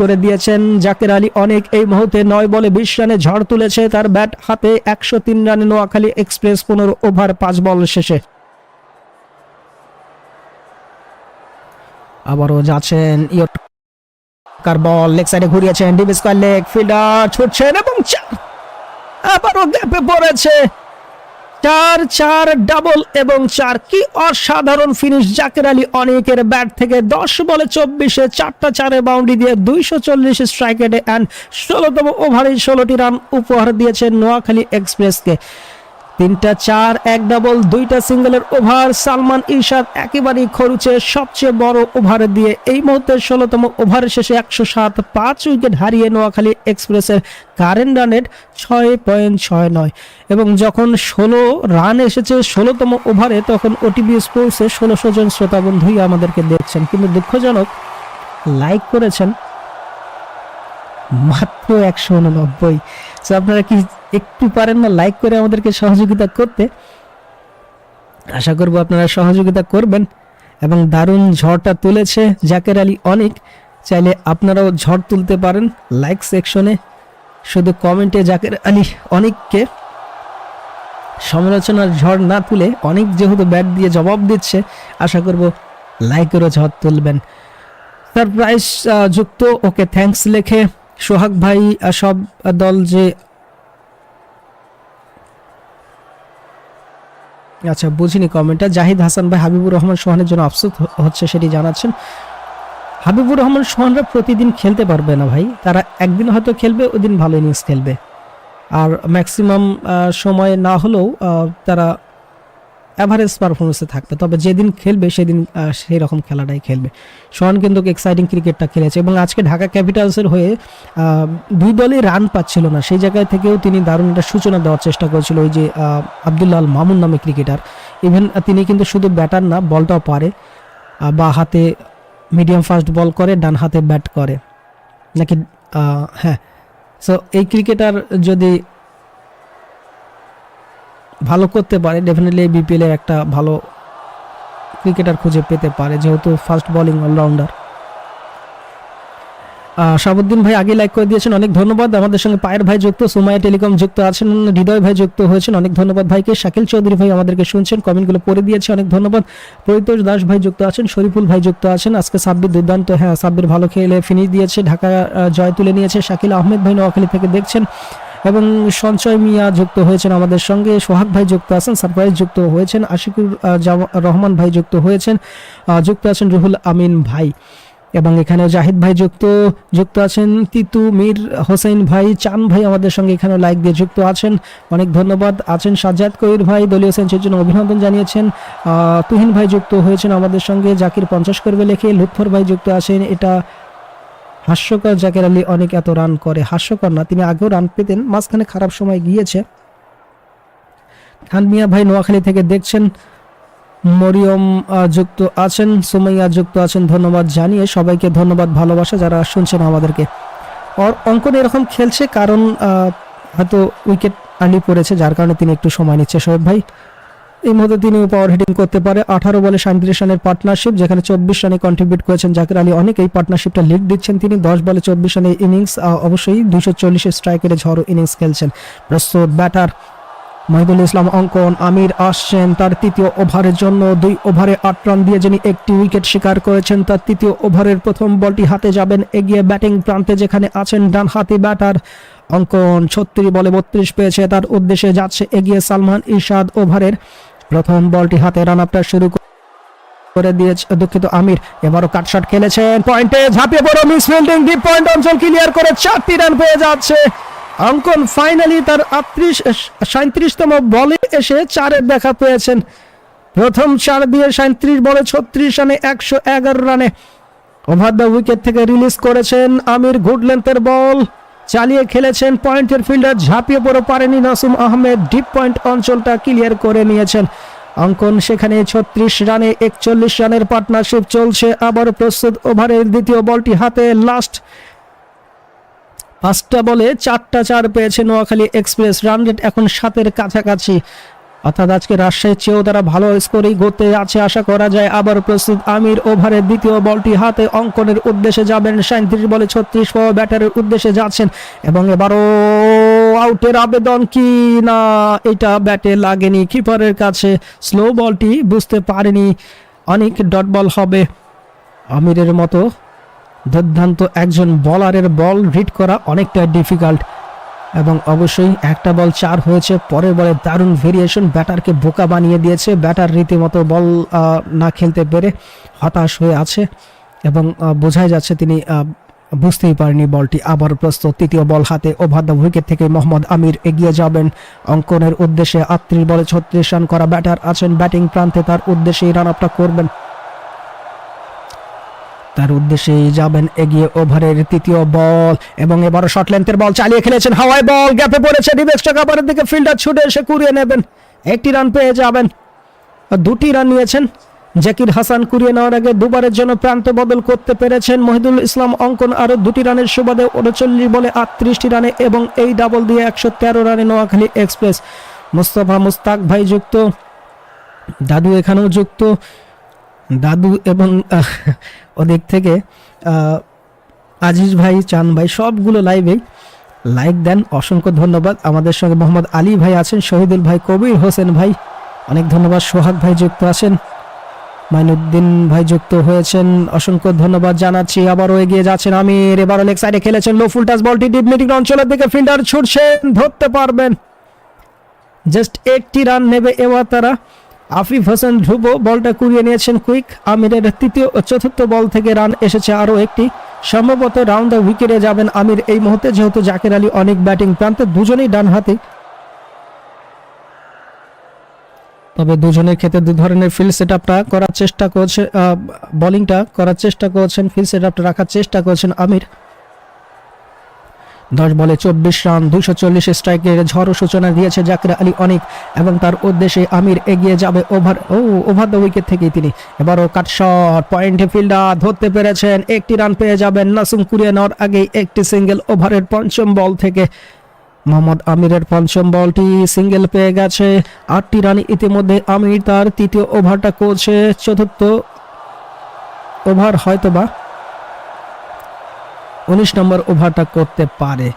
করে দিয়েছেন। জাকের আলী অনেক এই মুহূর্তে নয় বলে বিশ রানে ঝড় তুলেছে। তার ব্যাট হাতে একশো তিন রানে নোয়াখালী এক্সপ্রেস পনেরো ওভার, পাঁচ বল শেষে। আবারও যাচ্ছেন ইয়টকার বল, লেগ সাইডে ঘুরিয়েছেন। ডিপ স্কোয়ার লেগ, ফিল্ডার ছুটছেন এবং আবারও গ্যাপে পড়েছে। চার চার ডাবল এবং চার। কি অসাধারণ ফিনিশ জাকের আলী অনেকের ব্যাট থেকে দশ বলে চব্বিশে, চারটা চারে বাউন্ডি দিয়ে দুইশো চল্লিশ স্ট্রাইকেটে অ্যান্ড ষোলোতম ওভারে ষোলোটি রান উপহার দিয়েছে নোয়াখালী এক্সপ্রেসকে তিনটা চার, এক ডাবল দুইটা সিঙ্গেলের ওভার। সালমান ইরশাদ একেবারেই খরুচে সবচেয়ে বড় ওভার দিয়ে এই মুহূর্তে ষোলোতম ওভার শেষে একশো সাত, পাঁচ উইকেট হারিয়ে নোয়াখালী এক্সপ্রেসের কারেন্ট রানের ছয় পয়েন্ট ছয় নয়। এবং যখন ষোলো রান এসেছে ষোলোতম ওভারে, তখন ওটিভি স্পোর্টসে ষোলোশো জন শ্রোতা বন্ধুই আমাদেরকে দেখছেন। কিন্তু দুঃখজনক লাইক করেছেন মাত্র একশো উননব্বই। আপনারা কি একটু পারেন না লাইক করে আমাদেরকে সহযোগিতা করতে। আশা করব আপনারা সহযোগিতা করবেন এবং দারুণ ঝড়টা তুলেছে জাকের আলী অনেক। চাইলে আপনারাও ঝড় তুলতে পারেন লাইক সেকশনে শুধু কমেন্টে জাকের আলী অনেককে। সমালোচনার ঝড় না তুলে অনেক যেহেতু ব্যাট দিয়ে জবাব দিচ্ছে, আশা করব লাইকেরও ঝড় তুলবেন। সারপ্রাইজ যুক্ত। ওকে থ্যাঙ্কস লেখে। সোহাগ ভাই সব দল যে আচ্ছা বুঝিনি কমেন্টটা জাহিদ হাসান ভাই, হাবিবুর রহমান সোহানের জন্য আফসোস হচ্ছে সেটি জানাচ্ছেন। হাবিবুর রহমান সোহানরা প্রতিদিন খেলতে পারবে না ভাই। তারা একদিন হয়তো খেলবে ওই দিন ভালো ইনিংস খেলবে। আর ম্যাক্সিমাম সময় না হলেও তারা অ্যাভারেজ পারফরমেন্সে থাকবে। তবে যেদিন খেলবে, সেদিন সেই রকম খেলাটাই খেলবে। সোহান কিন্তু এক্সাইটিং ক্রিকেটটা খেলেছে এবং আজকে ঢাকা ক্যাপিটালসের হয়ে দুই দলই রান পাচ্ছিল না। সেই জায়গায় থেকেও তিনি দারুণ একটা সূচনা দেওয়ার চেষ্টা করেছিল ওই যে আল মামুন নামে ক্রিকেটার ইভেন তিনি কিন্তু শুধু ব্যাটার না, বলটাও পারে বা হাতে মিডিয়াম ফাস্ট বল করে, ডান হাতে ব্যাট করে। নাকি হ্যাঁ। সো এই ক্রিকেটার যদি ভালো করতে পারে ডেফিনেটলি বিপিএল এর একটা ভালো ক্রিকেটার খুঁজে পেতে পারে, যেহেতু ফার্স্ট বলিং অলরাউন্ডার শাহাবুদ্দিন ভাই আগে লাইক করে দিয়েছেন, অনেক ধন্যবাদ। আমাদের সঙ্গে পায়ের ভাই যুক্ত, সুমাইয়া টেলিকম যুক্ত আছেন, হৃদয় ভাই যুক্ত হয়েছেন, অনেক ধন্যবাদ ভাইকে। শাকিল চৌধুরী ভাই আমাদেরকে শুনছেন কমেন্টগুলো পড়ে দিয়েছে, অনেক ধন্যবাদ। পরিতোষ দাস ভাই যুক্ত আছেন, শরীফুল ভাই যুক্ত আছেন, আজকে সাব্বির দুর্দান্ত হ্যাঁ সাব্বির ভালো খেলে ফিনিশ দিয়েছে, ঢাকা জয় তুলে নিয়েছে। শাকিল আহমেদ ভাই নোয়াখালী থেকে দেখছেন। এবং সঞ্চয় মিয়া যুক্ত হয়েছেন আমাদের সঙ্গে, সোহাগ ভাই যুক্ত আছেন, সারপ্রাইজ যুক্ত হয়েছেন, আশিকুর রহমান ভাই যুক্ত হয়েছেন যুক্ত আছেন রুহুল আমিন ভাই এবং এখানে জাহিদ ভাই যুক্ত যুক্ত আছেন তিতু, মীর হোসেন ভাই চান ভাই আমাদের সঙ্গে এখানে লাইক দিয়ে যুক্ত আছেন। অনেক ধন্যবাদ। আছেন সাজ্জাদ কবির ভাই, দলীয় সেন্সের জন্য অভিনন্দন জানিয়েছেন। তুহিন ভাই যুক্ত হয়েছেন আমাদের সঙ্গে, জাকির পঞ্চাশ করবে লেখে, লুৎফর ভাই যুক্ত আছেন, এটা হাস্যকর জাকের আলী অনেক এত রান করে। হাস্যকর না, তিনি আগেও রান পেতেন, মাঝখানে খারাপ সময় গিয়েছে। খান মিয়া ভাই নোয়াখালী থেকে দেখছেন, মরিয়ম যুক্ত আছেন, সুমাইয়া যুক্ত আছেন, ধন্যবাদ জানিয়ে সবাইকে ধন্যবাদ, ভালোবাসা যারা শুনছেন আমাদেরকে। আর অঙ্কন এরকম খেলছে কারণ হয়তো উইকেট আর্লি পড়েছে, যার কারণে তিনি একটু সময় নিচ্ছে। শোয়েব ভাই এই মুহূর্তে তিনি পাওয়ার হিটিং করতে পারে। আঠারো বলে সাঁত্রিশ রানের পার্টনারশিপ যেখানে চব্বিশ রানে কন্ট্রিবিউট করেছেন জাকির আলী। অনেক এই পার্টনারশিপটা লিড দিচ্ছেন তিনি। দশ বলে চব্বিশ রানের ইনিংস অবশ্যই দুইশো চল্লিশের স্ট্রাইকের ঝড়ো ইনিংস খেলছেন। প্রস্তুত ব্যাটার মহিদুল ইসলাম, অঙ্কন আমির আসছেন তার তৃতীয় ওভারের জন্য। দুই ওভারে আট রান দিয়ে যিনি একটি উইকেট শিকার করেছেন, তার তৃতীয় ওভারের প্রথম বলটি হাতে যাবেন এগিয়ে ব্যাটিং প্রান্তে যেখানে আছেন ডান হাতি ব্যাটার অঙ্কন ছত্রিশ বলে বত্রিশ পেয়েছে। তার উদ্দেশ্যে যাচ্ছে এগিয়ে সালমান ইরশাদ ওভারের প্রথম বলটি হাতে রান আপটা শুরু করে দিয়েছে দুঃখিত আমির। এবারও কাটশট খেলেছেন। পয়েন্টে ঝাঁপিয়ে পড়ো মিস ফিল্ডিং ডিপ পয়েন্ট অঞ্চল ক্লিয়ার করে চারটি রান পেয়ে যাচ্ছে। অঙ্কন ফাইনালি তার আটত্রিশ সাঁত্রিশতম বলে এসে চারের দেখা পেয়েছেন। প্রথম চার দিয়ে সাঁত্রিশ বলে ছত্রিশ রানে, একশো এগারো রানে। ওভার দ্য উইকেট থেকে রিলিজ করেছেন আমির। গুড লেন্থের বল চালিয়ে খেলেছেন পয়েন্টের ফিল্ডার ঝাঁপিয়ে পড়ে পারেনি নাসুম আহমেদ। ডিপ পয়েন্ট অঞ্চলটা ক্লিয়ার করে নিয়েছেন। অঙ্কন সেখানে ছত্রিশ রানে একচল্লিশ রানের পার্টনারশিপ চলছে। আবার প্রস্তুত ওভারের দ্বিতীয় বলটি হাতে লাস্ট। পাঁচটা বলে চারটা চার পেয়েছে নোয়াখালী এক্সপ্রেস। রান রেট এখন সাতের কাছাকাছি। অর্থাৎ আজকে রাজশাহীর চেয়েও তারা ভালো স্কোরিং করতে আছে, আশা করা যায়। আবার প্রস্তুত আমির ওভারের দ্বিতীয় বলটি হাতে অঙ্কনের উদ্দেশ্যে যাবেন। সাঁত্রিশ বলে ছত্রিশ পাওয়া ব্যাটারের উদ্দেশ্যে যাচ্ছেন। এবং এবারও আউটের আবেদন কি? না, এটা ব্যাটে লাগেনি। কিপারের কাছে স্লো বলটি বুঝতে পারেনি। অনেক ডট বল হবে। আমিরের মতো দুর্দান্ত একজন বলারের বল রিড করা অনেকটা ডিফিকাল্ট এবং অবশ্যই একটা বল চার হয়েছে, পরের বলে দারুণ ভেরিয়েশন ব্যাটারকে বোকা বানিয়ে দিয়েছে, ব্যাটার রীতিমতো বল না খেলতে পেরে হতাশ হয়ে আছে এবং বোঝাই যাচ্ছে তিনি বুঝতেই পারেনি বলটি। আবার প্রস্তুত, তৃতীয় বল হাতে ওভার দ্য উইকেট থেকে মোহাম্মদ আমির এগিয়ে যাবেন। অঙ্কনের উদ্দেশ্যে আটত্রিশ বলে ছত্রিশ রান করা ব্যাটার আছেন ব্যাটিং প্রান্তে, তার উদ্দেশ্যেই রান আপটা করবেন। তার উদ্দেশ্যেই যাবেন এগিয়ে ওভারের তৃতীয় বল এবং এবার শর্ট লেন্থের বল চালিয়ে খেলেছেন হাওয়ায় বল গ্যাপে পড়েছে ডিবেক্সটা কাপারের দিকে ফিল্ডার ছুটে এসে কুড়িয়ে নেবেন। একটি রান পেয়ে যাবেন। দুটি রান নিয়েছেন। জাকির হাসান কুড়িয়ে নেওয়ার আগে দুবারের জন্য প্রান্ত বদল করতে পেরেছেন মহিদুল ইসলাম অঙ্কন। আরও দুটি রানের সুবাদে উনচল্লিশ বলে আটত্রিশটি রানে এবং এই ডাবল দিয়ে একশো তেরো রানে নোয়াখালী এক্সপ্রেস মুস্তফা মুস্তাক ভাই যুক্ত, দাদু এখানেও যুক্ত। দাদু এবং ওদিক থেকে আজিজ ভাই, চান ভাই, সবগুলো লাইভেই লাইক দেন। অসংখ্য ধন্যবাদ। আমাদের সঙ্গে মোহাম্মদ আলী ভাই আছেন, শহীদুল ভাই, কবির হোসেন ভাই। অনেক ধন্যবাদ। সোহাগ ভাই যুক্ত আছেন, মাইনুদ্দিন ভাই যুক্ত হয়েছেন। অসংখ্য ধন্যবাদ জানাচ্ছি। আবারও এগিয়ে যাচ্ছেন আমির। এবারও লেগ সাইডে খেলেছেন লো ফুল টাচ বলটি। ডিপ মিডিং অঞ্চলের দিকে ফিল্ডার ছুটছেন, ধরতে পারবেন। জাস্ট একটি রান নেবে এবার তারা আফিফ হোসেন ধ্রুব বলটা কুড়িয়ে নিয়েছেন কুইক। আমিরের তৃতীয় ও চতুর্থ বল থেকে রান এসেছে আরও একটি। সম্ভবত রাউন্ড দ্য উইকেটে যাবেন আমির এই মুহূর্তে, যেহেতু জাকির আলী অনেক ব্যাটিং প্রান্তে, দুজনেই ডান হাতে। তবে দুজনের ক্ষেত্রে দু ধরনের ফিল্ড সেট আপটা করার চেষ্টা করছে বোলিংটা করার চেষ্টা করছেন ফিল্ড সেট আপটা রাখার চেষ্টা করছেন আমির। দশ বলে চব্বিশ রান, দুইশো চল্লিশ স্ট্রাইকের ঝড় সূচনা দিয়েছে জাকির আলী অনেক এবং তার উদ্দেশ্যে আমির এগিয়ে যাবে ওভার, ও, ওভার দ্য উইকেট থেকেই তিনি। এবারও কাট শট, পয়েন্টে ফিল্ডার ধরতে পেরেছেন, একটি রান পেয়ে যাবেন নাসুম কুড়িয়ে নেওয়ার আগেই একটি সিঙ্গেল ওভারের পঞ্চম বল থেকে। মোহাম্মদ আমিরের পঞ্চম বলটি সিঙ্গেল পেয়ে গেছে, আটটি রান ইতিমধ্যে আমির তার তৃতীয় ওভারটা করছে, চতুর্থ ওভার হয়তোবা উনিশ নম্বর ওভারটা করতে পারে।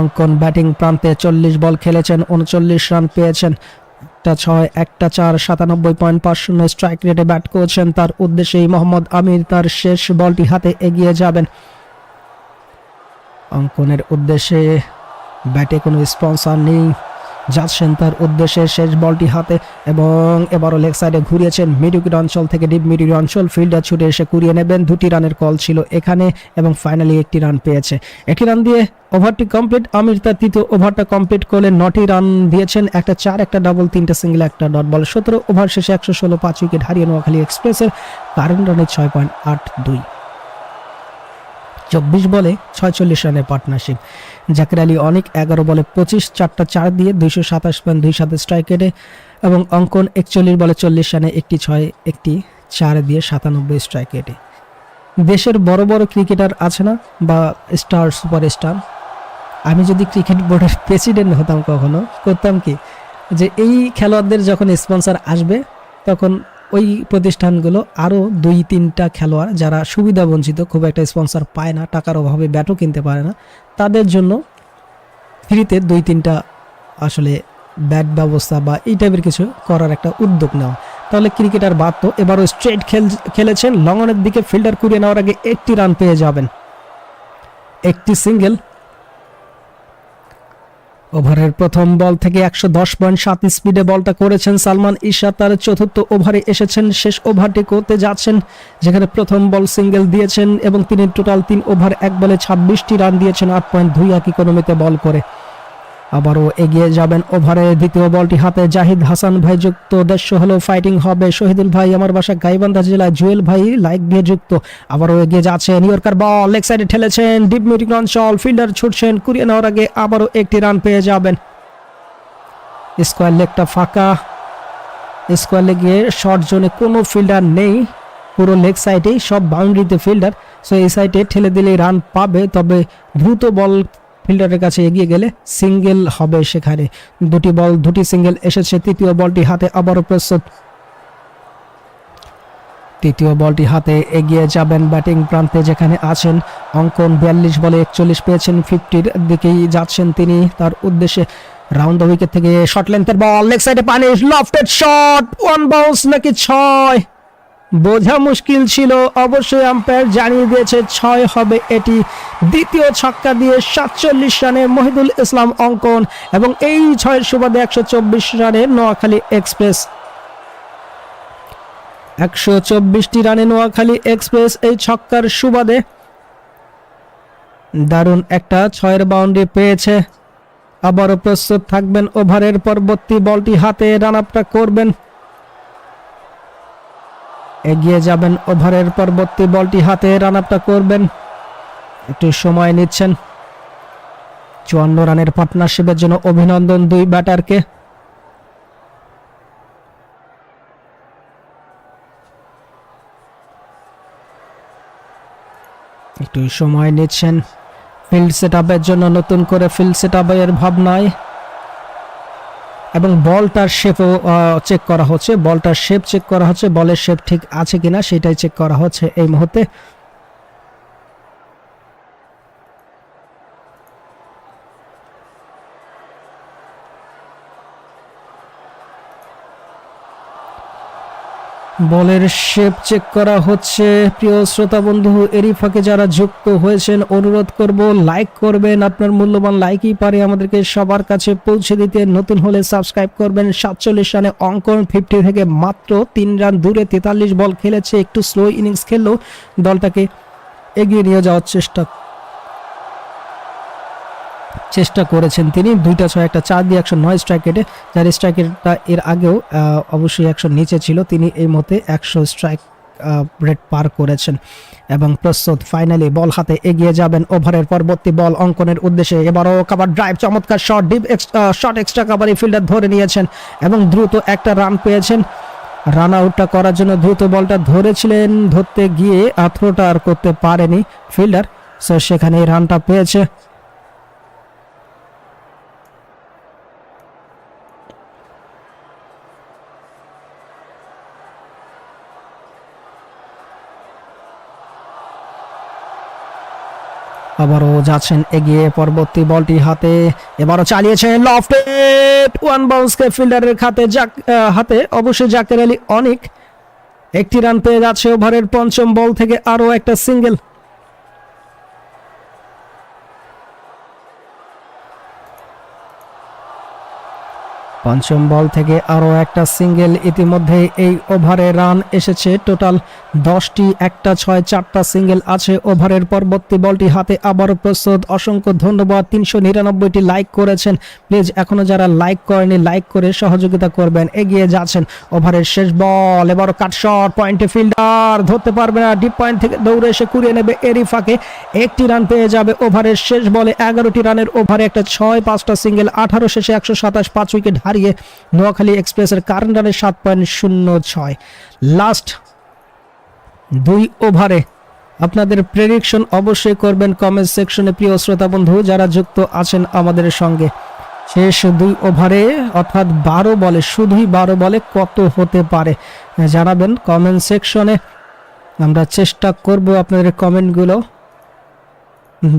অঙ্কন ব্যাটিং প্রান্তে চল্লিশ বল খেলেছেন, উনচল্লিশ রান পেয়েছেন। একটা ছয়, একটা চার, সাতানব্বই পয়েন্ট পাঁচ শূন্য স্ট্রাইক রেটে ব্যাট করেছেন। তার উদ্দেশ্যেই মোহাম্মদ আমির তার শেষ বলটি হাতে এগিয়ে যাবেন। অঙ্কনের উদ্দেশ্যে ব্যাটে কোনো স্পন্সর নেই। যাচ্ছেন তার উদ্দেশ্যে শেষ বলটি হাতে এবং এবারও লেগ সাইডে ঘুরিয়েছেন মিডিউকির অঞ্চল থেকে ডিপ মিডিউর অঞ্চল। ফিল্ডার ছুটে এসে কুড়িয়ে নেবেন। দুটি রানের কল ছিল এখানে এবং ফাইনালি একটি রান পেয়েছে। একটি রান দিয়ে ওভারটি কমপ্লিট। আমির তার তৃতীয় ওভারটা কমপ্লিট করলে নটি রান দিয়েছেন। একটা চার, একটা ডাবল, তিনটা সিঙ্গেল, একটা ডট বল। সতেরো ওভার শেষে একশো ষোলো, পাঁচ উইকেট হারিয়ে নোয়াখালী এক্সপ্রেসের কারেন্ট রানে ছয় পয়েন্ট আট দুই। চব্বিশ বলে ছয়চল্লিশ রানের পার্টনারশিপ। জাকির আলী অনেক এগারো বলে পঁচিশ, চারটা চার দিয়ে দুইশো সাতাশ পয়েন্ট দুই সাথে স্ট্রাইক রেটে এবং অঙ্কন একচল্লিশ বলে চল্লিশ রানে একটি ছয়, একটি চার দিয়ে সাতানব্বই স্ট্রাইক রেটে দেশের বড় বড় ক্রিকেটার আছে না বা স্টার সুপার স্টার আমি যদি ক্রিকেট বোর্ডের প্রেসিডেন্ট হতাম কখনো, করতাম কি? যে এই খেলোয়াড়দের যখন স্পন্সর আসবে, তখন ওই প্রতিষ্ঠানগুলো আরও দুই তিনটা খেলোয়াড় যারা সুবিধা বঞ্চিত, খুব একটা স্পন্সর পায় না, টাকার অভাবে ব্যাটও কিনতে পারে না তাদের জন্য ফ্রিতে দুই, তিনটা আসলে ব্যাট ব্যবস্থা বা এই টাইপের কিছু করার একটা উদ্যোগ নেওয়া। তাহলে ক্রিকেটার বাদ তো এবারও স্ট্রেট খেল, খেলেছেন। লঙ্গনের দিকে ফিল্ডার কুড়িয়ে নেওয়ার আগে একটি রান পেয়ে যাবেন। একটি সিঙ্গেল ওভারের প্রথম বল থেকে একশো দশ পয়েন্ট সাত স্পিডে বলটা করেছেন সালমান ঈশা তার চতুর্থ ওভারে এসেছেন, শেষ ওভারটি করতে যাচ্ছেন, যেখানে প্রথম বল সিঙ্গেল দিয়েছেন এবং তিনি টোটাল তিন ওভার এক বলে ছাব্বিশটি রান দিয়েছেন, আট পয়েন্ট দুই এক ইকোনমিতে বল করে। আবারও এগিয়ে যাবেন ওভারে দ্বিতীয় বলটি হাতে। জাহিদ হাসান ভাই যুক্ত। দেড়শো হলো ফাইটিং হবে। শহীদুল ভাই আমার বাসা গাইবান্ধা জেলায়। জুয়েল ভাই লাইক দিয়ে যুক্ত। আবারও এগিয়ে যাচ্ছেন ইয়র্কার বল লেগ সাইডে ঠেলেছেন ডিপ মিডিং অঞ্চল ফিল্ডার ছুটছেন। কুড়িয়ে নেওয়ার আগে আবারও একটি রান পেয়ে যাবেন। স্কোয়ার লেগটা ফাঁকা। স্কোয়ার লেগে শর্ট জোনে কোনো ফিল্ডার নেই। পুরো লেগ সাইডেই সব বাউন্ডারিতে ফিল্ডার সো এই সাইডে ঠেলে দিলে রান পাবে। তবে দ্রুত বল ফিল্ডারের কাছে এগিয়ে গেলে সিঙ্গেল হবে সেখানে। দুটি বল, দুটি সিঙ্গেল এসেছে, তৃতীয় বলটি হাতে আবারও প্রস্তুত। তৃতীয় বলটি হাতে এগিয়ে যাবেন ব্যাটিং প্রান্তে যেখানে আছেন অঙ্কন বিয়াল্লিশ বলে একচল্লিশ পেয়েছেন, ফিফটির দিকেই যাচ্ছেন তিনি। তার উদ্দেশ্যে রাউন্ড উইকেট থেকে শর্ট লেন্থের বল, লেগ সাইডে পানি লফটেড শট, ওয়ান বাউন্স নাকি ছয়। বোঝা মুশকিল ছিল। অবশ্যই আম্পায়ার জানিয়ে দিয়েছে, ছয় হবে এটি। দ্বিতীয় ছক্কা দিয়ে সাতচল্লিশ রানে মহিদুল ইসলাম অঙ্কন এবং এই ছয়ের সুবাদে একশো চব্বিশ রানে নোয়াখালী এক্সপ্রেস। একশো চব্বিশটি রানে নোয়াখালী এক্সপ্রেস এই ছক্কার সুবাদে দারুণ একটা ছয়ের বাউন্ডারি পেয়েছে। আবারও প্রস্তুত থাকবেন ওভারের পরবর্তী বলটি হাতে রান আপটা করবেন। এগিয়ে যাবেন ওভারের পরবর্তী বলটি হাতে রান আপটা করবেন। একটু সময় নিচ্ছেন। চুয়ান্ন রানের পার্টনারশিপের জন্য অভিনন্দন দুই ব্যাটারকে। একটু সময় নিচ্ছেন। ফিল্ড সেট জন্য নতুন করে ফিল্ড সেট ভাবনায় এবং বলটার শেপও চেক করা হচ্ছে। বলটার শেপ চেক করা হচ্ছে। বলের শেপ ঠিক আছে কিনা সেটাই চেক করা হচ্ছে এই মুহূর্তে। বলের শেপ চেক করা হচ্ছে। প্রিয় শ্রোতা বন্ধু, এরই ফাঁকে যারা যুক্ত হয়েছেন, অনুরোধ করব লাইক করবেন। আপনার মূল্যবান লাইকই পারে আমাদেরকে সবার কাছে পৌঁছে দিতে। নতুন হলে সাবস্ক্রাইব করবেন। সাতচল্লিশ রানে অঙ্কন ফিফটি থেকে মাত্র তিন রান দূরে তেতাল্লিশ বল খেলেছে। একটু স্লো ইনিংস খেললেও দলটাকে এগিয়ে নিয়ে যাওয়ার চেষ্টা চেষ্টা করেছেন তিনি। দুইটা ছয়, একটা চার দিয়ে একশো নয় স্ট্রাইক রেটে যার স্ট্রাইক রেটটা এর আগেও অবশ্যই একশো নিচে ছিল। তিনি এই মতে একশো স্ট্রাইক রেট পার করেছেন। এবং প্রস্তুত ফাইনালি বল হাতে এগিয়ে যাবেন ওভারের পরবর্তী বল অঙ্কনের উদ্দেশ্যে। এবারও কাবার ড্রাইভ চমৎকার শট ডিপ শট এক্সট্রা কাভারি ফিল্ডার ধরে নিয়েছেন এবং দ্রুত একটা রান পেয়েছেন। রান আউটটা করার জন্য দ্রুত বলটা ধরেছিলেন, ধরতে গিয়ে আথ্রোটা আর করতে পারেনি ফিল্ডার সো সেখানে এই রানটা পেয়েছে। আবারও যাচ্ছেন এগিয়ে পরবর্তী বলটি হাতে। এবারও চালিয়েছেন লফটে। ওয়ান বাউন্সকে ফিল্ডারের খাতে জাক হাতে। অবশ্যই জাকের আলী অনেক একটি রান পেয়ে যাচ্ছে ওভারের পঞ্চম বল থেকে আরও একটা সিঙ্গেল। পঞ্চম বল থেকে আরও একটা সিঙ্গেল ইতিমধ্যে এই ওভারে রান এসেছে। টোটাল দশটি, একটা, ছয়, চারটা সিঙ্গেল আছে ওভারের পরবর্তী বলটি হাতে। আবার প্রস্তুত। অসংখ্য ধন্যবাদ। তিনশো নিরানব্বইটি লাইক করেছেন। প্লিজ এখনও যারা লাইক করেনি লাইক করে সহযোগিতা করবেন। এগিয়ে যাচ্ছেন ওভারের শেষ বল। এবার কাট শট, পয়েন্টে ফিল্ডার। ধরতে পারবে না। ডিপ পয়েন্ট থেকে দৌড়ে এসে কুড়িয়ে নেবে এরই ফাঁকে। একটি রান পেয়ে যাবে ওভারের শেষ বলে এগারোটি রানের ওভারে একটা ছয়, পাঁচটা সিঙ্গেল, আঠারো শেষে একশো সাতাশ, পাঁচ উইকেট হারিয়ে নোয়াখালী এক্সপ্রেসের কারেন্ট রানের সাত পয়েন্ট শূন্য ছয়। লাস্ট দুই ওভারে আপনাদের প্রেডিকশন অবশ্যই করবেন কমেন্ট সেকশনে প্রিয় শ্রোতা বন্ধু, যারা যুক্ত আছেন আমাদের সঙ্গে, শেষ দুই ওভারে অর্থাৎ বারো বলে, শুধুই বারো বলে কত হতে পারে, জানাবেন কমেন্ট সেকশনে আমরা চেষ্টা করব আপনাদের কমেন্টগুলো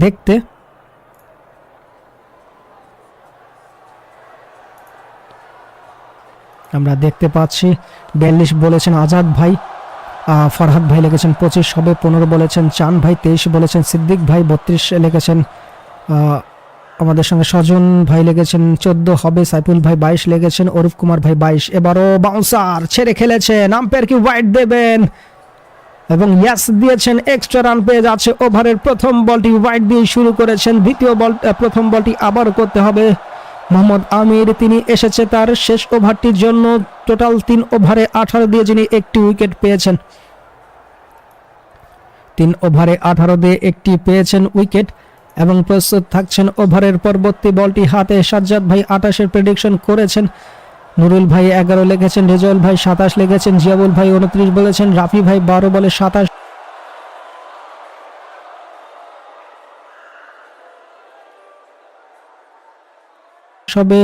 দেখতে। আমরা দেখতে পাচ্ছি। বিয়াল্লিশ বলেছেন আজাদ ভাই ফরহাদ ভাই লিখেছেন পঁচিশ হবে, পনেরো বলেছেন চান ভাই, তেইশ বলেছেন সিদ্দিক ভাই, বত্রিশ লিখেছেন আমাদের সঙ্গে স্বজন ভাই লেগেছেন চোদ্দ হবে, সাইফুল ভাই বাইশ লেগেছেন অরূপ কুমার ভাই বাইশ। এবারও বাউন্সার ছেড়ে খেলেছেন আম্পায়ার কি হোয়াইট দেবেন? এবং ইয়াস দিয়েছেন এক্সট্রা রান পেয়ে যাচ্ছে ওভারের প্রথম বলটি হোয়াইট দিয়ে শুরু করেছেন, দ্বিতীয় বল প্রথম বলটি আবারও করতে হবে। মোহাম্মদ আমির, তিনি এসেছে তার শেষ ওভারটির জন্য। টোটাল তিন ওভারে আঠারো দিয়ে যিনি একটি উইকেট পেয়েছেন, তিন ওভারে আঠারো দিয়ে একটি পেয়েছেন উইকেট এবং প্রস্তুত থাকছেন ওভারের পরবর্তী বলটি হাতে। সাজ্জাদ ভাই আঠাশের প্রেডিকশন করেছেন। নুরুল ভাই এগারো লেগেছেন রেজল ভাই সাতাশ লেগেছেন জিয়াবুল ভাই উনত্রিশ বলেছেন, রাফি ভাই বারো বলে সাতাশ। হবে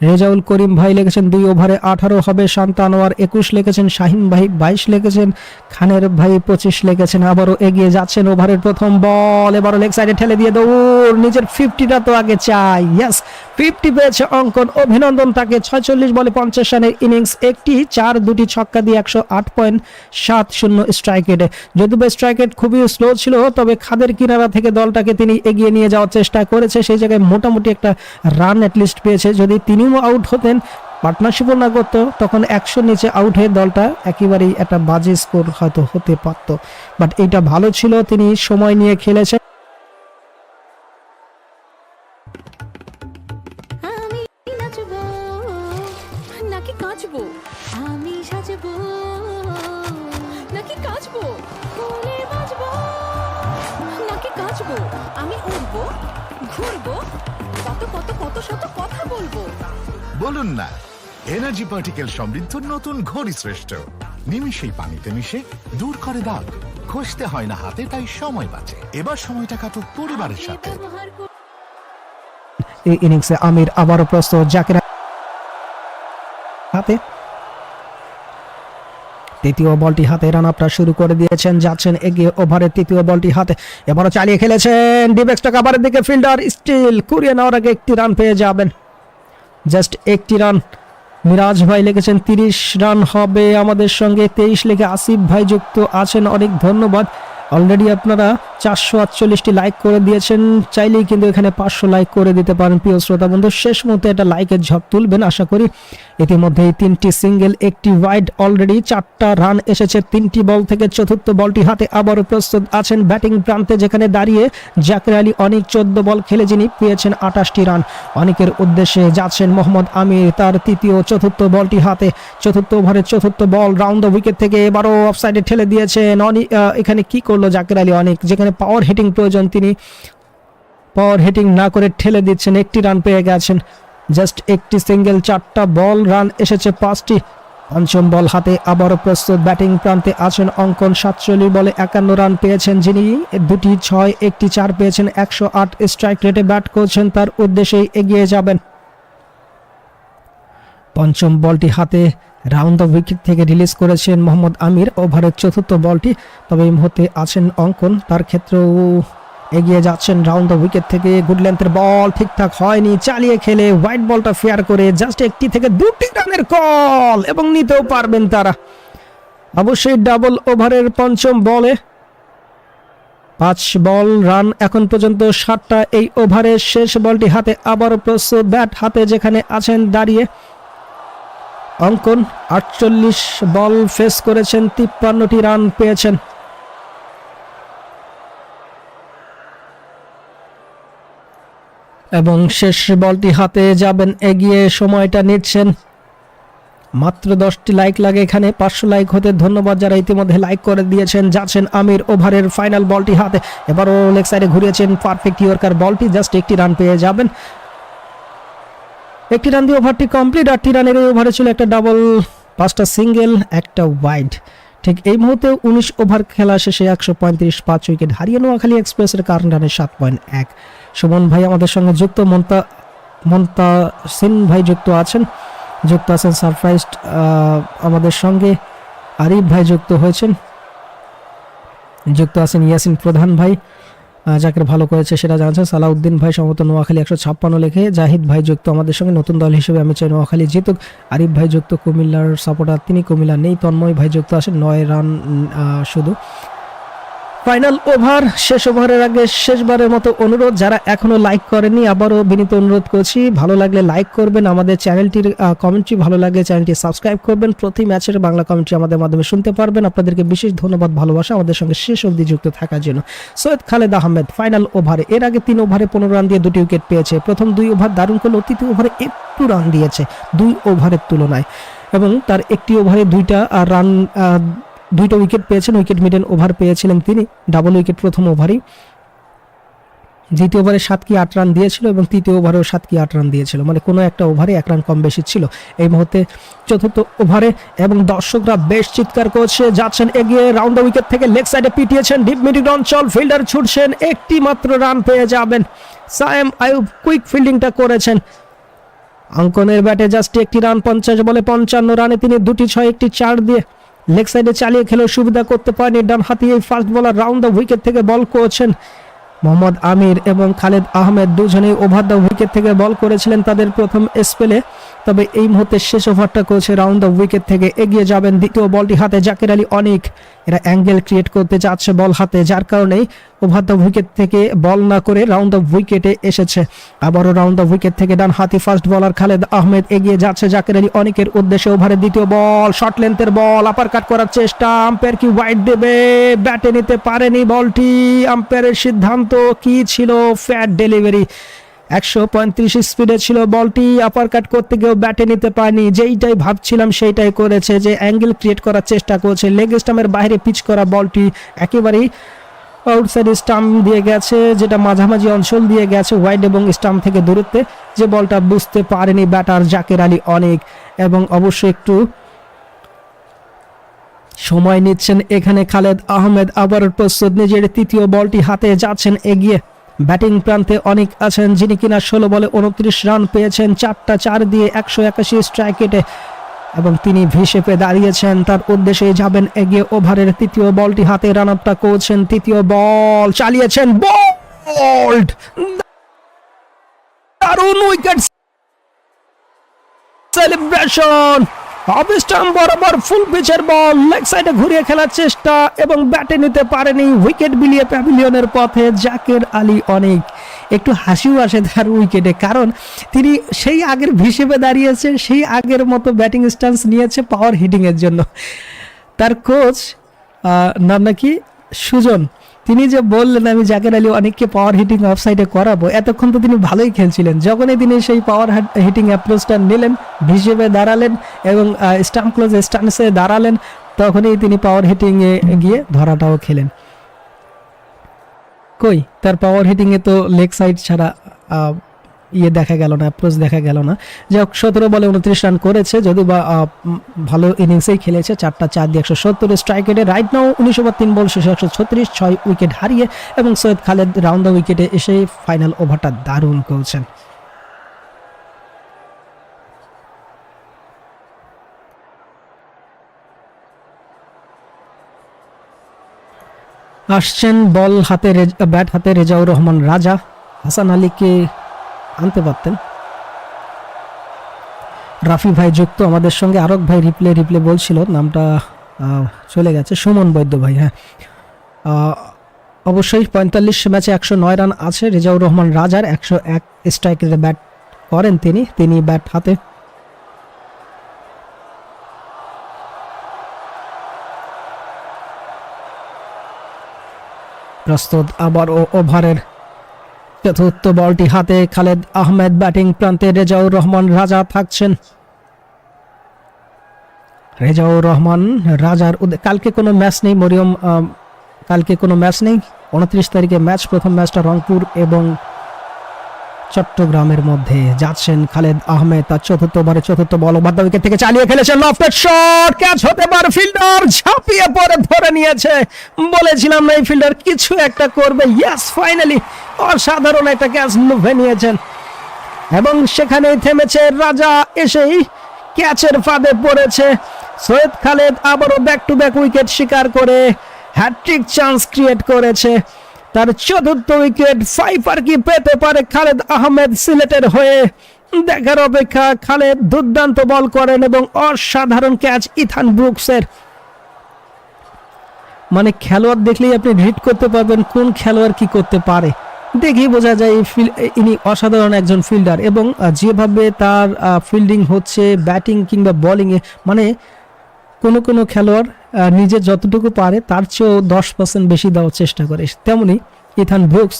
রেজাউল করিম ভাই লিখেছেন দুই ওভারে আঠারো হবে, শান্ত আনোয়ার একুশ লিখেছেন, শাহিন ভাই বাইশ লিখেছেন, খানের ভাই পঁচিশ লিখেছেন। আবারও এগিয়ে যাচ্ছেন ওভারের প্রথম বল, এবারও লেগ সাইডে ঠেলে দিয়ে দৌড়। নিজের ফিফটিটা তো আগে চাই। ইয়াস ফিফটি পেয়েছে অঙ্কন। অভিনন্দন তাকে। ছয়চল্লিশ বলে পঞ্চাশ রানের ইনিংস একটি চার, দুটি ছক্কা দিয়ে একশো আট পয়েন্ট সাত শূন্য স্ট্রাইক রেটে যদিও স্ট্রাইক রেট খুবই স্লো ছিল, তবে খাদের কিনারা থেকে দলটাকে তিনি এগিয়ে নিয়ে যাওয়ার চেষ্টা করেছে। সেই জায়গায় মোটামুটি একটা রান লিস্ট পেয়েছে। যদি তিনিও আউট হতেন। পার্টনারশিপও না করতো তখন একশো নিচে আউট হয়ে দলটা একেবারেই একটা বাজে স্কোর হয়তো হতে পারতো। বাট এটা ভালো ছিল, তিনি সময় নিয়ে খেলেছেন। বলুন না এনার্জি পার্টিকেল সমৃদ্ধ নতুন ঘড়ি শ্রেষ্ঠ। নিমিষেই পানিতে মিশে, দূর করে দাগ ঘষতে হয় না হাতে, তাই সময় বাঁচে। এবার সময়টা কাটুক পরিবারের সাথে। এই ইনিংসে আমির আবারও জাকির হাতে। তৃতীয় বলটি হাতে রান আপটা শুরু করে দিয়েছেন, যাচ্ছেন এগিয়ে ওভারের তৃতীয় বলটি হাতে। এবারও চালিয়ে খেলেছেন ডিবেক্সটা কাভারের দিকে ফিল্ডার স্টিল কুড়িয়ে নেওয়ার আগে একটি রান পেয়ে যাবেন। জাস্ট একটি রান। মিরাজ ভাই লিখেছেন, তিরিশ রান হবে আমাদের সঙ্গে। তেইশ লেখে আসিফ ভাই যুক্ত আছেন। অনেক ধন্যবাদ। অলরেডি আপনারা চারশো আটচল্লিশটি লাইক করে দিয়েছেন। চাইলেই কিন্তু এখানে পাঁচশো লাইক করে দিতে পারেন প্রিয় শ্রোতা বন্ধু। শেষ মুহূর্তে একটা লাইকের ঝপ তুলবেন, আশা করি। ইতিমধ্যেই তিনটি সিঙ্গেল একটি ওয়াইড অলরেডি চারটা রান এসেছে। তিনটি বল থেকে চতুর্থ বলটি হাতে আবারও প্রস্তুত আছেন ব্যাটিং প্রান্তে, যেখানে দাঁড়িয়ে জাকির আলী অনেক চোদ্দ বল খেলে যিনি পেয়েছেন আটাশটি রান অনেকের উদ্দেশ্যে যাচ্ছেন মোহাম্মদ আমির, তার তৃতীয়, চতুর্থ বলটি হাতে। চতুর্থ ওভারের চতুর্থ বল রাউন্ড দ্য উইকেট থেকে এবারও অফসাইডে ঠেলে দিয়েছেন। এখানে কি করল জাকির আলী অনেক, যেখানে পাওয়ার হিটিং প্রয়োজন তিনি। পাওয়ার হিটিং না করে ঠেলে দিচ্ছেন, একটি রান পেয়ে গেছেন। জাস্ট একটি সিঙ্গেল চারটা বল রান এসেছে পাঁচটি। পঞ্চম বল হাতে আবারও প্রস্তুত ব্যাটিং প্রান্তে আছেন অঙ্কন সাতচল্লিশ বলে একান্ন রান পেয়েছেন যিনি। দুটি ছয়, একটি চার পেয়েছেন, একশো আট স্ট্রাইক রেটে ব্যাট করছেন, তার উদ্দেশ্যেই এগিয়ে যাবেন। পঞ্চম বলটি হাতে রাউন্ড দ্য উইকেট থেকে রিলিজ করেছেন মোহাম্মদ আমির ওভারের চতুর্থ বলটি। তবে এই মুহূর্তে আছেন অঙ্কন। তার ক্ষেত্রেও এগিয়ে যাচ্ছেন রাউন্ড দ্য উইকেট থেকে। গুড লেন্থের বল ঠিকঠাক হয়নি। চালিয়ে খেলে হোয়াইট বলটা ফেয়ার করে জাস্ট একটি থেকে দুটি রানের কল এবং নিতেও পারবেন তারা। অবশ্যই ডাবল ওভারের পঞ্চম বলে পাঁচ বল রান এখন পর্যন্ত সাতটা। এই ওভারের শেষ বলটি হাতে আবারও প্রস্তুত। ব্যাট হাতে যেখানে আছেন দাঁড়িয়ে অঙ্কন আটচল্লিশ বল ফেস করেছেন, তিপ্পান্নটি রান পেয়েছেন। এবং শেষ বলটি হাতে যাবেন, এগিয়ে সময়টা নিচ্ছেন। মাত্র দশটি লাইক লাগে এখানে, পাঁচশো লাইক হতে ধন্যবাদ যারা ইতিমধ্যে লাইক করে দিয়েছেন, যাচ্ছেন আমির ওভারের ফাইনাল বলটি হাতে। এবারও লেগ সাইডে ঘুরিয়েছেন পারফেক্ট ইয়র্কার বলটি, জাস্ট একটি রান পেয়ে যাবেন। একটি রান দিয়ে ওভারটি কমপ্লিট আটটি রানের এই ওভারে ছিল একটা ডাবল পাঁচটা সিঙ্গেল একটা ওয়াইড ঠিক এই মুহূর্তে উনিশ ওভার খেলা শেষে একশো পঁয়ত্রিশ পাঁচ উইকেট হারিয়ে নোয়াখালী এক্সপ্রেসের কারণ রানে সাত পয়েন্ট এক। সুমন ভাই আমাদের সঙ্গে যুক্ত, মন্তা মন্তা সিন ভাই যুক্ত আছেন। যুক্ত আছেন সারপ্রাইজড আমাদের সঙ্গে আরিফ ভাই যুক্ত হয়েছেন। যুক্ত আছেন ইয়াসিন প্রধান ভাই। যাকে ভালো করেছে সেটা জানছেন। সালাউদ্দিন ভাই সম্ভবত নোয়াখালী একশো ছাপ্পান্ন লেখে, জাহিদ ভাই যুক্ত আমাদের সঙ্গে, নতুন দল হিসেবে আমি চাই নোয়াখালী জিতুক। আরিফ ভাই যুক্ত কুমিল্লার সাপোর্টার, তিনি কুমিল্লা নেই, তন্ময় ভাই যুক্ত আসেন, নয় রান শুধু। ফাইনাল ওভার, শেষ ওভারের আগে শেষবারের মতো অনুরোধ, যারা এখনও লাইক করেনি আবারও বিনীত অনুরোধ করছি, ভালো লাগলে লাইক করবেন, আমাদের চ্যানেলটির কমেন্টটি ভালো লাগলে চ্যানেলটি সাবস্ক্রাইব করবেন, প্রতি ম্যাচের বাংলা কমেন্ট্রি আমাদের মাধ্যমে শুনতে পারবেন, আপনাদেরকে বিশেষ ধন্যবাদ, ভালোবাসা, আমাদের সঙ্গে শেষ অবধি যুক্ত থাকার জন্য। সৈয়দ খালেদ আহমেদ, ফাইনাল ওভারে, এর আগে তিন ওভারে পনেরো রান দিয়ে দুটি উইকেট পেয়েছে, প্রথম দুই ওভার দারুণ করলেও তৃতীয় ওভারে একটু রান দিয়েছে, দুই ওভারের তুলনায়। এবং তার একটি ওভারে দুইটা রান দুইটা উইকেট পেয়েছেন উইকেট মিডল ওভার পেয়েছিলেন তিনি ডাবল উইকেট প্রথম ওভারেই দ্বিতীয় ওভারে সাত কি আট রান দিয়েছিল এবং তৃতীয় ওভারেও সাত কি আট রান দিয়েছিল। মানে কোনো একটা ওভারে এক রান কম বেশি ছিল। এই মুহূর্তে চতুর্থ ওভারে এবং দর্শকরা বেশ চিৎকার করছে, যাচ্ছেন এগিয়ে রাউন্ড উইকেট থেকে লেগ সাইডে পিটিয়েছেন ডিপ মিডিল অঞ্চল ফিল্ডার ছুটছেন, একটি মাত্র রান পেয়ে যাবেন। সায়েম আয়ুব কুইক ফিল্ডিংটা করেছেন। অঙ্কনের ব্যাটে জাস্ট একটি রান পঞ্চাশ বলে পঞ্চান্ন রানে তিনি দুটি ছয়, একটি চার দিয়ে লেগ সাইডে চালিয়ে খেলেও সুবিধা করতে পারেনি ডান হাতি। এই ফার্স্ট বলার রাউন্ড দ্য উইকেট থেকে বল করেছেন মোহাম্মদ আমির এবং খালেদ আহমেদ। দুজনেই ওভার দ্য উইকেট থেকে বল করেছিলেন তাদের প্রথম স্পেলে তবে এই মুহূর্তে শেষ ওভারটা করেছে রাউন্ড দ্য উইকেট থেকে এগিয়ে যাবেন দ্বিতীয় বলটি হাতে জাকির আলী অনেক। এরা অ্যাঙ্গেল ক্রিয়েট করতে চাচ্ছে বল হাতে, যার কারণেই ওভার দ্য উইকেট থেকে বল না করে রাউন্ড দ্য উইকেটে এসেছে। আবারও রাউন্ড দ্য উইকেট থেকে ডান হাতি ফার্স্ট বলার খালেদ আহমেদ এগিয়ে যাচ্ছে জাকির আলী অনেকের উদ্দেশ্যে ওভারের দ্বিতীয় বল শর্ট লেন্থের বল আপার কাট করার চেষ্টা, আম্পায়ার কি ওয়াইড দেবে? ব্যাটে নিতে পারেনি বলটি, আম্পায়ারের সিদ্ধান্ত কি ছিল? ফ্যাট ডেলিভারি একশো পঁয়ত্রিশ স্পিডে ছিল বলটি আপার কাট করতে গিয়েও ব্যাটে নিতে পারেনি। যেইটাই ভাবছিলাম সেইটাই করেছে যে অ্যাঙ্গেল ক্রিয়েট করার চেষ্টা করেছে। লেগ স্টাম্পের বাইরে পিচ করা বলটি একেবারেই আউটসাইড স্টাম্প দিয়ে গেছে, যেটা মাঝামাঝি অঞ্চল দিয়ে গেছে ওয়াইড এবং স্টাম্প থেকে দূরত্বে। যে বলটা বুঝতে পারেনি ব্যাটার জাকের আলী অনেক, এবং অবশ্যই একটু সময় নিচ্ছেন এখানে খালেদ আহমেদ। আবার প্রস্তুত, নিজের তৃতীয় বলটি হাতে যাচ্ছেন, এগিয়ে ব্যাটিং প্রান্তে অনেক আছেন, যিনি কিনা ষোলো বলে উনত্রিশ রান পেয়েছেন, চারটা চার দিয়ে একশো একাশি স্ট্রাইক রেটে এবং তিনি ভিসেপে দাঁড়িয়েছেন, তার উদ্দেশ্যে যাবেন এগিয়ে ওভারের তৃতীয় বলটি হাতে রান আপটা করছেন, তৃতীয় বল, চালিয়েছেন বোল্ড দারুণ উইকেট সেলিব্রেশন অবিস্টাম বরাবর ফুল পিচের বল লেগ সাইডে ঘুরিয়ে খেলার চেষ্টা এবং ব্যাটে নিতে পারেনি উইকেট বিলিয়ে প্যাভিলিয়নের পথে জাকের আলী অনেক। একটু হাসিও আসে তার উইকেটে কারণ তিনি সেই আগের হিসেবে দাঁড়িয়েছে, সেই আগের মতো ব্যাটিং স্টান্স নিয়েছে পাওয়ার হিটিংয়ের জন্য। তার কোচ নাম নাকি? সুজন। তিনি যে বললেন, আমি জাকের আলী অনেককে পাওয়ার হিটিং অফ সাইডে করাবো। এতক্ষণ তো তিনি ভালোই খেলছিলেন। যখনই তিনি সেই পাওয়ার হিটিং অ্যাপ্রোচটা নিলেন হিসেবে দাঁড়ালেন এবং স্টাম্প ক্লোজ স্টান্সে দাঁড়ালেন, তখনই তিনি পাওয়ার হিটিংয়ে গিয়ে ধরাটাও খেলেন। কই? তার পাওয়ার হিটিংয়ে তো লেগ সাইড ছাড়া ইয়ে দেখা গেল না অ্যাপ্রোচ দেখা গেল না। যাই হোক, সতেরো বলে উনত্রিশ রান করেছে যদি বা ভালো ইনিংসেই খেলেছে, চারটা চার দিয়ে একশো সত্তর স্ট্রাইক রেটে রাইট নাও উনিশ ওভার তিন বল, শেষে একশো ছত্রিশ, ছয় উইকেট হারিয়ে এবং সৈয়দ খালেদ রাউন্ড দ্য উইকেটে এসে ফাইনাল ওভারটা দারুণ করছেন। আসছেন বল হাতে ব্যাট হাতে রেজাউর রহমান রাজা। হাসান আলীকে আনতে পারতেন। রাফি ভাই যুক্ত, আমাদের সঙ্গে আরক ভাই রিপ্লে রিপ্লে বলছিল, নামটা চলে গেছে। সুমন বৈদ্য ভাই হ্যাঁ। অবশ্যই পঁয়তাল্লিশ ম্যাচে একশো নয় রান আছে। রেজাউর রহমান রাজার একশো এক স্ট্রাইকের ব্যাট করেন তিনি। তিনি ব্যাট হাতে। প্রস্তুত আবার ও ওভারের চতুর্থ বলটি হাতে খালেদ আহমেদ ব্যাটিং প্রান্তে রেজাউর রহমান রাজা থাকছেন। রেজাউর রহমান রাজার কালকে কোনো ম্যাচ নেই, মরিয়ম কালকে কোনো ম্যাচ নেই। উনত্রিশ তারিখে ম্যাচ, প্রথম ম্যাচটা রংপুর এবং চট্টগ্রামের মধ্যে যাচ্ছেন খালেদ আহমেদ, তার চতুর্থ ওভারে চতুর্থ বল দ্য উইকেট থেকে চালিয়ে ফেলেছেন লফটেড শট ক্যাচ হতে পারে ফিল্ডার ঝাঁপিয়ে পড়ে, ধরে নিয়েছে। বলেছিলাম না এই ফিল্ডার কিছু একটা করবে। ইয়েস ফাইনালি অসাধারণ একটা ক্যাচ লুভে নিয়েছেন। এবং সেখানেই থেমেছে রাজা, এসেই ক্যাচের ফাঁদে পড়েছে। সৈয়দ খালেদ আবারও ব্যাক টু ব্যাক উইকেট শিকার করে হ্যাট্রিক চান্স ক্রিয়েট করেছে। তার চতুর্থ উইকেট সাইফার কি পেতে পারে খালেদ আহমেদ সিলেটের হয়ে? দেখার অপেক্ষা খালেদ দুর্দান্ত বল করেন এবং অসাধারণ ক্যাচ ইথান ব্রুকসের। মানে খেলোয়াড় দেখলেই আপনি রিড করতে পারবেন কোন খেলোয়াড় কি করতে পারে। দেখেই বোঝা যায় ইনি অসাধারণ একজন ফিল্ডার এবং যেভাবে তার ফিল্ডিং হচ্ছে ব্যাটিং কিংবা বোলিংয়ে মানে কোনো কোনো খেলোয়াড় নিজে যতটুকু পারে, তার চেয়েও দশ পার্সেন্ট বেশি দেওয়ার চেষ্টা করে। তেমনি ইথান ব্রুকস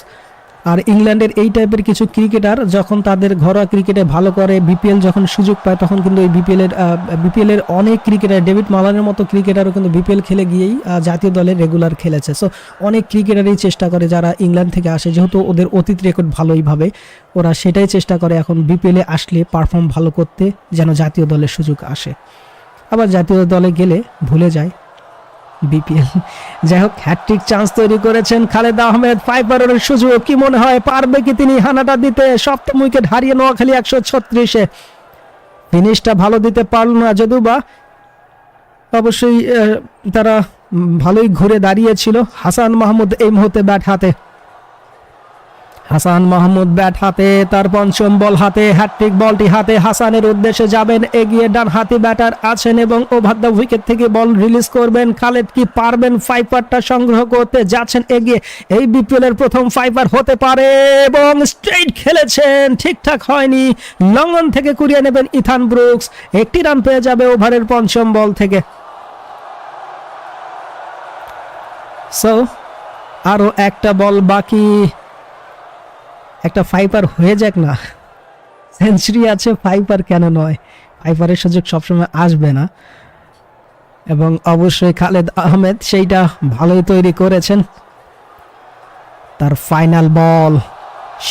আর ইংল্যান্ডের এই টাইপের কিছু ক্রিকেটার যখন তাদের ঘরোয়া ক্রিকেটে ভালো করে বিপিএল যখন সুযোগ পায়, তখন কিন্তু এই বিপিএল এর বিপিএল এর অনেক ক্রিকেটার ডেভিড মালানের মতো ক্রিকেটারও কিন্তু বিপিএল খেলে গিয়েই জাতীয় দলে রেগুলার খেলেছে। সো অনেক ক্রিকেটারই চেষ্টা করে যারা ইংল্যান্ড থেকে আসে, যেহেতু ওদের অতীত রেকর্ড ভালোই ভাবে, ওরা সেটাই চেষ্টা করে এখন বিপিএলে আসলে পারফর্ম ভালো করতে, যেন জাতীয় দলের সুযোগ আসে। আবার জাতীয় দলে গেলে ভুলে যায় বিপিএল যাই হোক হ্যাট্রিক চান্স তৈরি করেছেন খালেদ আহমেদ। ফাইবারের সুযোগ কি মনে হয়? পারবে কি তিনি হানাটা দিতে? সপ্তম উইকেট হারিয়ে নোয়াখালী একশো ছত্রিশে। ফিনিশটা ভালো দিতে পারল না যদিও বা। অবশ্যই তারা ভালোই ঘুরে দাঁড়িয়েছিল। হাসান মাহমুদ এই মুহূর্তে ব্যাট হাতে। হাসান মাহমুদ ব্যাট হাতে তার পঞ্চম বল হাতে হ্যাট্রিক বলটি হাতে। হাসানের উদ্দেশ্যে যাবেন এগিয়ে ডান হাতি ব্যাটার আছেন এবং ওভার দ্য উইকেট থেকে বল রিলিজ করবেন। খালেদ কি পারবেন ফাইপারটা সংগ্রহ করতে? যাচ্ছেন এগিয়ে। এই বিপিএল এর প্রথম ফাইপার হতে পারে এবং স্ট্রেইট খেলেছেন। ঠিকঠাক হয়নি। লঙ্গন থেকে কুড়িয়ে নেবেন ইথান ব্রুকস। একটি রান পেয়ে যাবে ওভারের পঞ্চম বল থেকে। সো আরও একটা বল বাকি। একটা ফাইপার হয়ে যাক না। সেঞ্চুরি আছে ফাইপার কেন নয়? ফাইপারের সুযোগ সবসময় আসবে না। এবং অবশ্যই খালেদ আহমেদ সেইটা ভালোই তৈরি করেছেন। তার ফাইনাল বল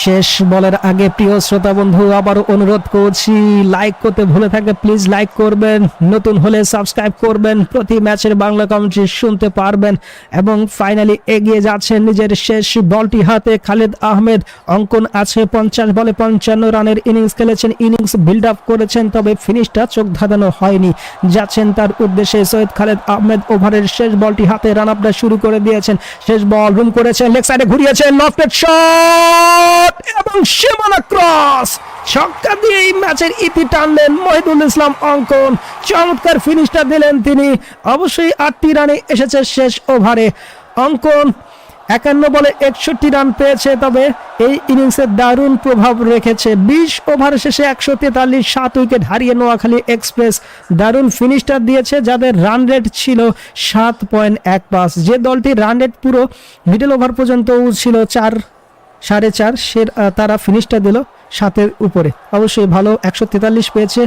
শেষ বলের আগে প্রিয় শ্রোতা বন্ধু, আবারও অনুরোধ করছি লাইক করতে ভুলে থাকলে প্লিজ লাইক করবেন, নতুন হলে সাবস্ক্রাইব করবেন, প্রতি ম্যাচের বাংলা কমেন্ট্রি শুনতে পারবেন এবং ফাইনালি এগিয়ে যাচ্ছেন নিজের শেষ বলটি হাতে খালেদ আহমেদ। অঙ্কন আছে পঞ্চাশ বলে পঞ্চান্ন রানের ইনিংস খেলেছেন ইনিংস বিল্ড আপ করেছেন, তবে ফিনিশটা চোখ ধাঁধানো হয়নি। যাচ্ছেন তার উদ্দেশ্যে সৈয়দ খালেদ আহমেদ ওভারের শেষ বলটি হাতে রান আপটা শুরু করে দিয়েছেন। শেষ বল রুম করেছেন লেগ সাইডে ঘুরিয়েছেন লফটেড শট এবং সীমানা ক্রস। ছক্কা দিয়ে এই ম্যাচের ইতি টানলেন মহিদুল ইসলাম অঙ্কন। চমৎকার ফিনিশটা দিলেন তিনি। অবশ্যই আটটি রানে এসেছে শেষ ওভারে। অঙ্কন একান্ন বলে একষট্টি রান পেয়েছে, তবে এই ইনিংসে দারুণ প্রভাব রেখেছে। বিশ ওভার শেষে একশো তেতাল্লিশ, সাত উইকেট হারিয়ে নোয়াখালী এক্সপ্রেস দারুণ ফিনিশটা দিয়েছে, যাদের রান রেট ছিল সাত পয়েন্ট এক পাঁচ। যে দলটি রান রেট পুরো মিডল ওভার পর্যন্ত ছিল চার সাড়ে চার সে তারা ফিনিশটা দিল সাতের উপরে। অবশ্যই ভালো একশো তেতাল্লিশ পেয়েছে।